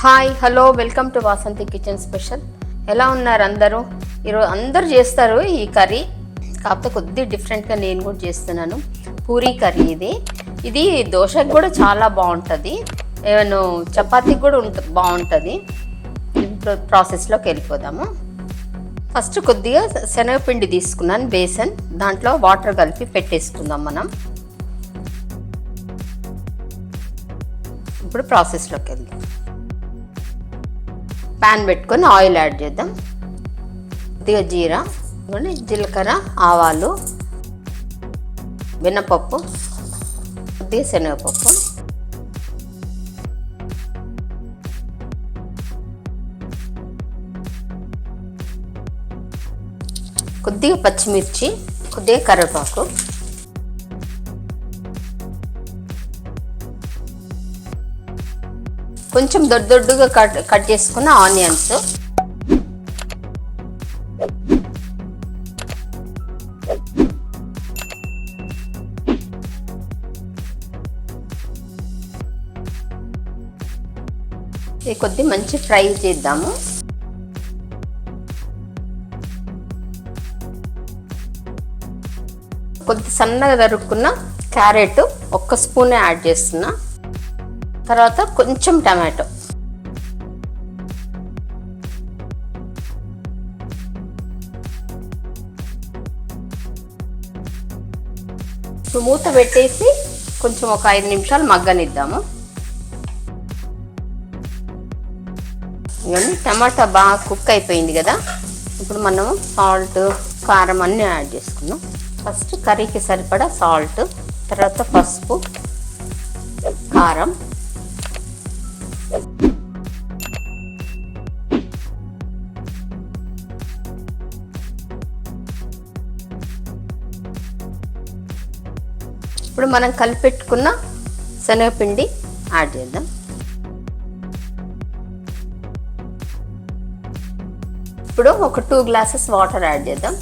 Hi hello welcome to Vasanthi kitchen special. ఎలా ఉన్నారు అందరూ? ఈరోజు అందరూ చేస్తారు ఈ కర్రీ. కాకపోతే కొద్ది డిఫరెంట్గా నేను కూడా చేస్తున్నాను. పూరీ కర్రీ ఇది. ఇది దోశకు కూడా చాలా బాగుంటుంది. ఏమన్నా చపాతీకి కూడా ఉంట బాగుంటుంది. ప్రాసెస్లోకి వెళ్ళిపోదాము. ఫస్ట్ కొద్దిగా శనగపిండి తీసుకున్నాను బేసన్. దాంట్లో వాటర్ కలిపి పెట్టేసుకుందాం మనం. ఇప్పుడు ప్రాసెస్లోకి వెళ్దాం. ప్యాన్ పెట్టుకొని ఆయిల్ యాడ్ చేద్దాం. కొద్దిగా జీరా జీలకర్ర ఆవాలు మినపప్పు కొద్దిగా శనగపప్పు. కొద్దిగా పచ్చిమిర్చి కొద్దిగా కరివేపాకు. కొంచెం దొడ్డు దొడ్డుగా కట్ కట్ చేసుకున్న ఆనియన్స్. ఇది కొద్ది మంచి ఫ్రై చేద్దాము. కొద్ది సన్నగా తరుక్కున్న క్యారెట్ ఒక్క స్పూనే యాడ్ చేస్తున్నా. తర్వాత కొంచెం టమాటో. ఇప్పుడు మూత పెట్టేసి కొంచెం ఒక ఐదు నిమిషాలు మగ్గనిద్దాము. ఇవన్నీ టమాటా బాగా కుక్ అయిపోయింది కదా. ఇప్పుడు మనము సాల్ట్ కారం అన్నీ యాడ్ చేసుకున్నాం ఫస్ట్ కర్రీకి సరిపడా సాల్ట్ తర్వాత పసుపు కారం ఇప్పుడు మనం కలిపెట్టుకున్న శనగపిండి యాడ్ చేద్దాం. ఇప్పుడు ఒక టూ గ్లాసెస్ వాటర్ యాడ్ చేద్దాం.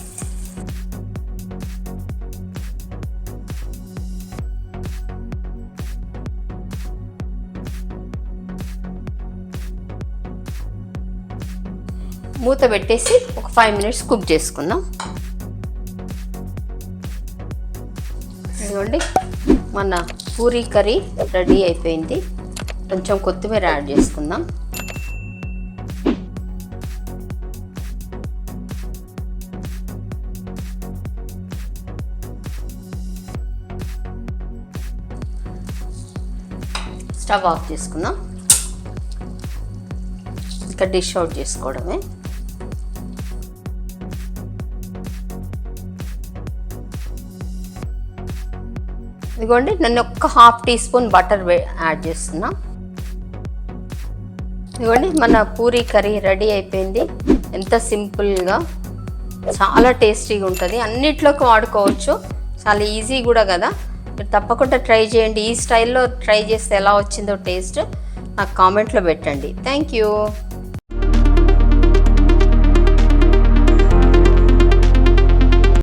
మూత పెట్టేసి ఒక ఫైవ్ మినిట్స్ కుక్ చేసుకుందాం. ఇదిగోండి మన పూరీ కర్రీ రెడీ అయిపోయింది. కొంచెం కొత్తిమీర యాడ్ చేసుకుందాం. స్టవ్ ఆఫ్ చేసుకుందాం. ఇంకా డిష్ అవుట్ చేసుకోవడమే. ఇదిగోండి నన్ను ఒక్క half teaspoon butter add చేస్తున్నా. ఇదిగోండి మన పూరీ కర్రీ రెడీ అయిపోయింది. ఎంత సింపుల్గా చాలా టేస్టీగా ఉంటుంది. అన్నిట్లోకి వాడుకోవచ్చు. చాలా ఈజీ కూడా కదా. మీరు తప్పకుండా ట్రై చేయండి. ఈ స్టైల్లో ట్రై చేస్తే ఎలా వచ్చిందో టేస్ట్ నాకు కామెంట్లో పెట్టండి. Thank you.